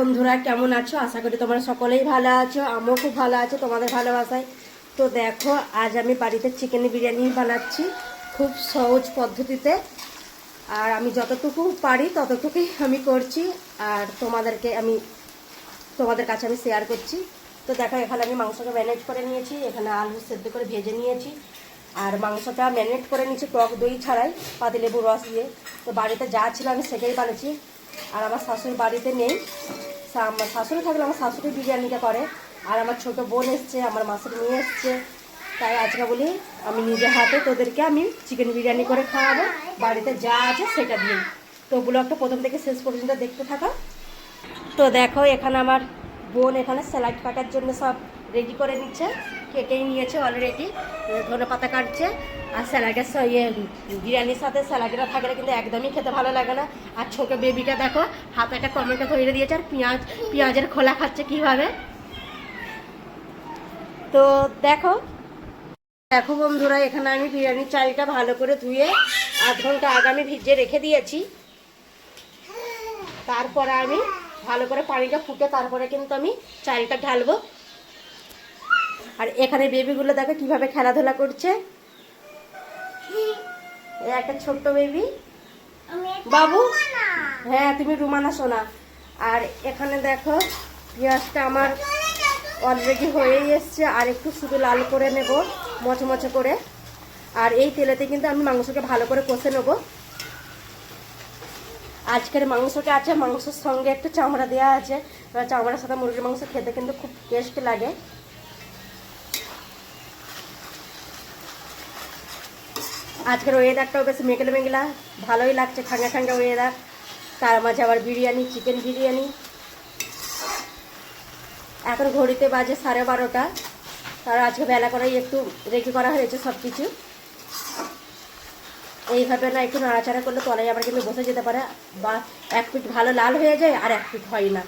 বন্ধুরা, কেমন আছো? আশা করি তোমরা সকলেই ভালো আছো, আমিও খুব ভালো আছো, তোমাদের ভালোবাসায়। তো দেখো, আজ আমি বাড়িতে চিকেন বিরিয়ানি বানাচ্ছি খুব সহজ পদ্ধতিতে। আর আমি যতটুকু পারি ততটুকুই আমি করছি, আর তোমাদেরকে আমি, তোমাদের কাছে আমি শেয়ার করছি। তো দেখো, এখানে আমি মাংসটা ম্যানেজ করে নিয়েছি, এখানে আলু সেদ্ধ করে ভেজে নিয়েছি। আর মাংসটা ম্যারিনেট করে নিয়েছি টক দই ছাড়াই পাতি পাতিলেবু রস দিয়ে। তো বাড়িতে যা ছিল আমি সেটাই বানিয়েছি। আর আমার শাশুড়ি বাড়িতে নেই আমার শাশুড়ি থাকলে আমার শাশুড়ি বিরিয়ানিটা করে। আর আমার ছোট বোন এসছে, আমার মাসুর মেয়ে এসছে। তাই আজকে বলি, আমি নিজে হাতে তোদেরকে আমি চিকেন বিরিয়ানি করে খাওয়াবো। বাড়িতে যা আছে সেটা দিয়ে। তো ব্লগটা প্রথম থেকে শেষ পর্যন্ত দেখতে থাকা। তো দেখো, এখানে আমার বোন এখানে স্যালাড কাটার জন্য সব রেডি করে নিচ্ছে। কেটেই নিয়েছে অলরেডি ধনে পাতা কাটছে, আর স্যালাডের ইয়ে বিরিয়ানির সাথে স্যালাডটা থাকলে কিন্তু একদমই খেতে ভালো লাগে না। আর ছোটো বেবিটা দেখো, হাতে একটা টমেটো ধরে দিয়েছে, আর পেঁয়াজ, পেঁয়াজের খোলা খাচ্ছে কীভাবে। তো দেখো দেখো বন্ধুরা, এখানে আমি বিরিয়ানির চালটা ভালো করে ধুয়ে আধ ঘণ্টা আগে আমি ভিজিয়ে রেখে দিয়েছি। তারপরে আমি ভালো করে পানিটা ফুটে, তারপরে কিন্তু আমি চালটা ঢালবো। আর এখানে বেবিগুলো দেখো কীভাবে খেলাধুলা করছে। এই একটা ছোট্ট বেবি? বাবু হ্যাঁ তুমি রুমানা সোনা আর এখানে দেখো পেঁয়াজটা আমার অলরেডি হয়েই এসছে। আর একটু শুধু লাল করে নেব মচমচে করে। আর এই তেলেতে কিন্তু আমি মাংসকে ভালো করে কষে নেব। আজকের মাংসটা আছে মাংসের সঙ্গে একটু চামড়া দেওয়া আছে। চামড়ার সাথে মুরগির মাংস খেতে কিন্তু খুব টেস্ট লাগে। আজকের ওয়েদারটাও বেশ মেঘলা মেঘলা ভালোই লাগছে ঠান্ডা ঠান্ডা ওয়েদার তার মাঝে আবার বিরিয়ানি চিকেন বিরিয়ানি। এখন ঘড়িতে বাজে সাড়ে বারোটা। তার আজকে বেলা করেই একটু রেডি করা হয়েছে সব কিছু এইভাবে না একটু নাড়াচাড়া করলে তলায় আবার কিন্তু বসে যেতে পারে। বা এক পিঠ ভালো লাল হয়ে যায় আর এক পিঠ হয় না।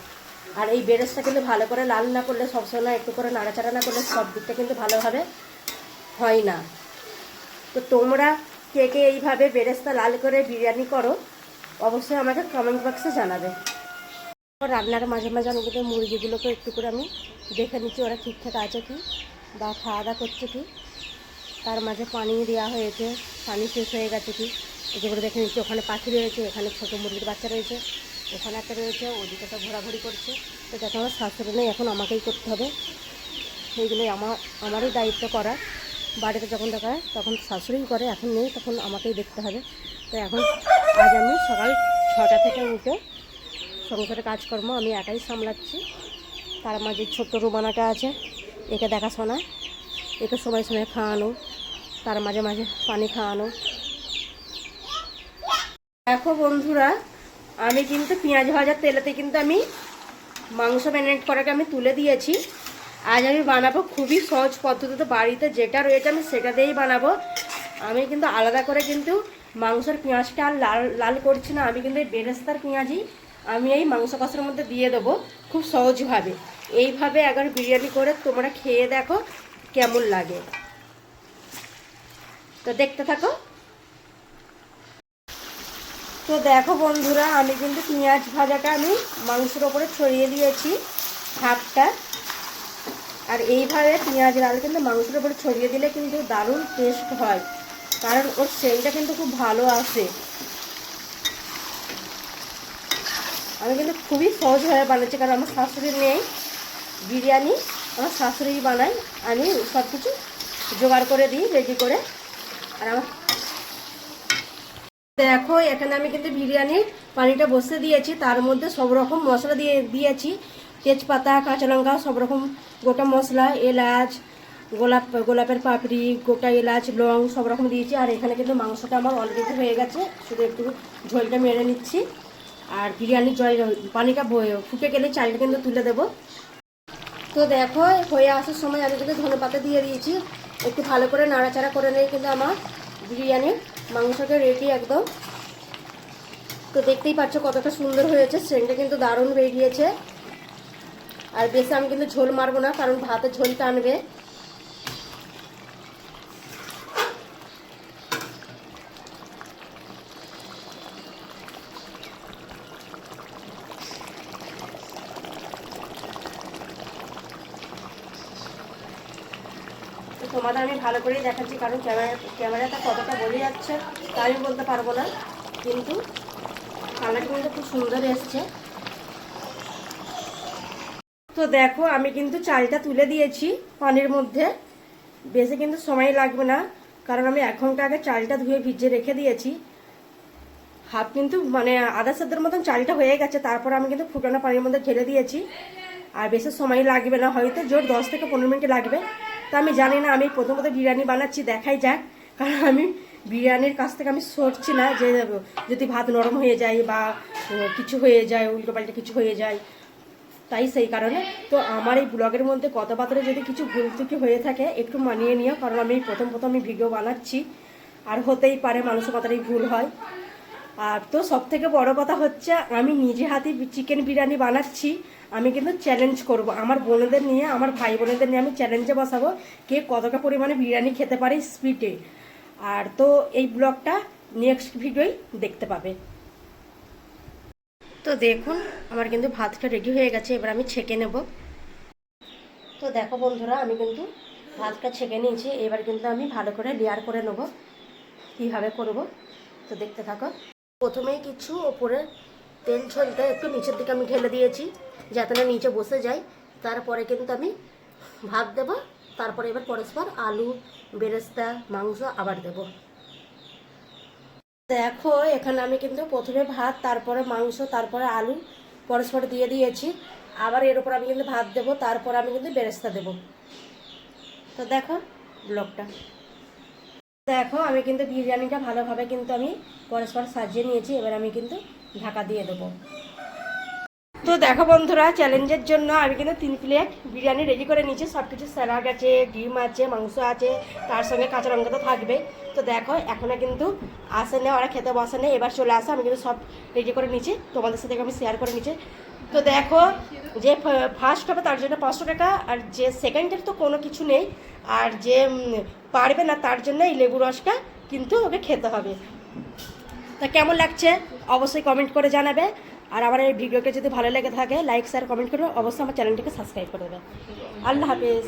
আর এই বেরেসটা কিন্তু ভালো করে লাল না করলে সবসময় একটু করে নাড়াচাড়া না করলে সব দিকটা কিন্তু ভালোভাবে হয় না। তো তোমরা কে কে এইভাবে বেরেস্তা লাল করে বিরিয়ানি করো, অবশ্যই আমাকে কমেন্ট বক্সে জানাবে। রান্নার মাঝে মাঝে কিন্তু মুরগিগুলোকে একটু করে আমি দেখে নিচ্ছি, ওরা ঠিকঠাক আছে কি বা খাওয়া দাওয়া করছে কি। তার মাঝে পানি দেওয়া হয়েছে, পানি শেষ হয়ে গেছে কি। যেগুলো দেখে নিচ্ছি, ওখানে পাখি রয়েছে, এখানে ছোটো মুরগির বাচ্চা রয়েছে ওখানে একটা রয়েছে, ওদিকে তো ঘোরাঘুরি করছে। তো দেখো আমার শাশুড়ি নেই, এখন আমাকেই করতে হবে। সেইগুলোই আমার, আমারই দায়িত্ব করা বাড়িতে যখন দেখা হয় তখন শাশুড়িই করে, এখন নেই, তখন আমাকেই দেখতে হবে। তো এখন আজ আমি সকাল ছটা থেকে উঠে সংসারে কাজকর্ম আমি একাই সামলাচ্ছি। তার মাঝে ছোট্ট রুমানাটা আছে, একে দেখাশোনা, একে সময় সময় খাওয়ানো, তার মাঝে মাঝে পানি খাওয়ানো। দেখো বন্ধুরা, আমি কিন্তু পেঁয়াজ ভাজার তেলেতে কিন্তু আমি মাংস ম্যারিনেট করাকে আমি তুলে দিয়েছি। আজ আমি বানাবো খুবই সহজ পদ্ধতিতে বাড়িতে যেটা রয়েছে আমি সেটা দিয়েই বানাবো। আমি কিন্তু আলাদা করে কিন্তু মাংসের পেঁয়াজটা আর লাল লাল করছি না, আমি কিন্তু এই বেরেস্তার পেঁয়াজই আমি এই মাংস কষার মধ্যে দিয়ে দেবো খুব সহজভাবে। এইভাবে একবার বিরিয়ানি করে তোমরা খেয়ে দেখো কেমন লাগে। তো দেখতে থাকো। তো দেখো বন্ধুরা, আমি কিন্তু পেঁয়াজ ভাজাটা আমি মাংসের ওপরে ছড়িয়ে দিয়েছি, হাফটা। আর এইভাবে পেঁয়াজ লাল কিন্তু মাংসের উপরে ছড়িয়ে দিলে কিন্তু দারুণ টেস্ট হয়। কারণ ওর সেলটা কিন্তু খুব ভালো আসে আমি কিন্তু খুবই সহজভাবে বানাচ্ছি, কারণ আমার শাশুড়ি নেই, বিরিয়ানি আমার শাশুড়ি বানাই আমি সব কিছু জোগাড় করে দিই রেডি করে। আর আমার দেখো, এখানে আমি কিন্তু বিরিয়ানির পানিটা বসে দিয়েছি। তার মধ্যে সব রকম মশলা দিয়ে দিয়েছি। তেজপাতা, কাঁচা লঙ্কা, সব রকম গোটা মশলা, এলাচ, গোলাপ, গোলাপের পাপড়ি, গোটা এলাচ, লং, সব রকম দিয়েছি। আর এখানে কিন্তু মাংসটা আমার অলরেডি হয়ে গেছে। শুধু একটু ঝোলটা মেরে নিচ্ছি। আর বিরিয়ানির জল পানিটা ফুটে গেলে চালটা কিন্তু তুলে দেবো। তো দেখো, হয়ে আসার সময় আমি কিন্তু ধনে পাতা দিয়ে দিয়েছি। একটু ভালো করে নাড়াচাড়া করে নিয়ে কিন্তু আমার বিরিয়ানির মাংসটা রেডি একদম। তো দেখতেই পাচ্ছ কতটা সুন্দর হয়েছে। সেন্টটা কিন্তু দারুণ বেরিয়েছে। আর বেশি আমি কিন্তু ঝোল মারবো না, কারণ ভাতে ঝোল টানবে তোমাদের আমি ভালো করেই দেখাচ্ছি, কারণ ক্যামেরা ক্যামেরাটা কতটা বলে যাচ্ছে তাই বলতে পারব না। কিন্তু কালারটা কিন্তু খুব সুন্দর এসছে। তো দেখো, আমি কিন্তু চালটা তুলে দিয়েছি পানির মধ্যে। বেশি কিন্তু সময় লাগবে না, কারণ আমি এক ঘণ্টা আগে চালটা ধুয়ে ভিজে রেখে দিয়েছি। হাফ কিন্তু মানে আধা সেদ্ধের মতন চালটা হয়ে গেছে, তারপর আমি কিন্তু ফুটানো পানির মধ্যে ঢেলে দিয়েছি। আর বেশি সময় লাগবে না, হয়তো জোর দশ থেকে পনেরো মিনিট লাগবে। তা আমি জানি না, আমি প্রথমত বিরিয়ানি বানাচ্ছি, দেখাই যাক। কারণ আমি বিরিয়ানির কাছ থেকে আমি সরছি না যে যদি ভাত নরম হয়ে যায় বা কিছু হয়ে যায় উল্টো পাল্টা কিছু হয়ে যায় তাই সেই কারণে। তো আমার এই ব্লগের মধ্যে কথাবার্তা যদি কিছু ভুল ত্রুটি হয়ে থাকে, একটু মানিয়ে নিও, কারণ আমি প্রথম প্রথম আমি ভিডিও বানাচ্ছি। আর হতেই পারে মানুষের কথাটাই ভুল হয়। আর তো সব থেকে বড় কথা হচ্ছে, আমি নিজে হাতে চিকেন বিরিয়ানি বানাচ্ছি, আমি কিন্তু চ্যালেঞ্জ করব। আমার বোনেদের নিয়ে, আমার ভাই বোনেদের নিয়ে আমি চ্যালেঞ্জে বসাবো কে কতটা পরিমাণে বিরিয়ানি খেতে পারে স্পিডে আর তো এই ব্লগটা নেক্সট ভিডিওই দেখতে পাবে। তো দেখুন, আমার কিন্তু ভাতটা রেডি হয়ে গেছে, এবার আমি ছেঁকে নেব। তো দেখো বন্ধুরা, আমি কিন্তু ভাতটা ছেঁকে নিয়েছি, এবার কিন্তু আমি ভালো করে লেয়ার করে নেব, কীভাবে করব, তো দেখতে থাকো। প্রথমেই কিছু ওপরে তেল ছলটা একটু নিচের দিকে আমি ঢেলে দিয়েছি, যাতে না নিচে বসে যায়। তারপরে কিন্তু আমি ভাত দেব, তারপরে এবার পরস্পর আলু, বেরেস্তা, মাংস আবার দেবো। দেখো, এখানে আমি কিন্তু প্রথমে ভাত, তারপরে মাংস, তারপরে আলু পরস্পর দিয়ে দিয়েছি। আবার এর উপর আমি কিন্তু ভাত দেব, তারপর আমি কিন্তু বেরেস্তা দেব। তো দেখো ব্লকটা দেখো, আমি কিন্তু বিরিয়ানিটা ভালোভাবে কিন্তু আমি পরস্পর সাজিয়ে নিয়েছি, এবার আমি কিন্তু ঢাকা দিয়ে দেবো। তো দেখো বন্ধুরা, চ্যালেঞ্জের জন্য আমি কিন্তু তিন প্লেট বিরিয়ানি রেডি করে নিয়েছি। সব কিছু স্যালাড আছে, ডিম আছে, মাংস আছে, তার সঙ্গে কাঁচা লঙ্কা তো থাকবে তো দেখো এখনও কিন্তু আসে না, ওরা খেতে বসে না, এবার চলে আসে, আমি কিন্তু সব রেডি করে নিয়েছি। তোমাদের সাথে আমি শেয়ার করে নিয়েছি। তো দেখো, যে ফার্স্ট হবে তার জন্য পাঁচশো টাকা, আর যে সেকেন্ডের তো কোনো কিছু নেই। আর যে পারবে না তার জন্য এই লেবু রসটা কিন্তু ওকে খেতে হবে। তা কেমন লাগছে? অবশ্যই কমেন্ট করে জানাবে। আর আমার এই ভিডিওটা যদি ভালো লেগে থাকে লাইক শেয়ার কমেন্ট করে অবশ্যই আমার চ্যানেলটিকে সাবস্ক্রাইব করে দেবে। আল্লাহ হাফিজ।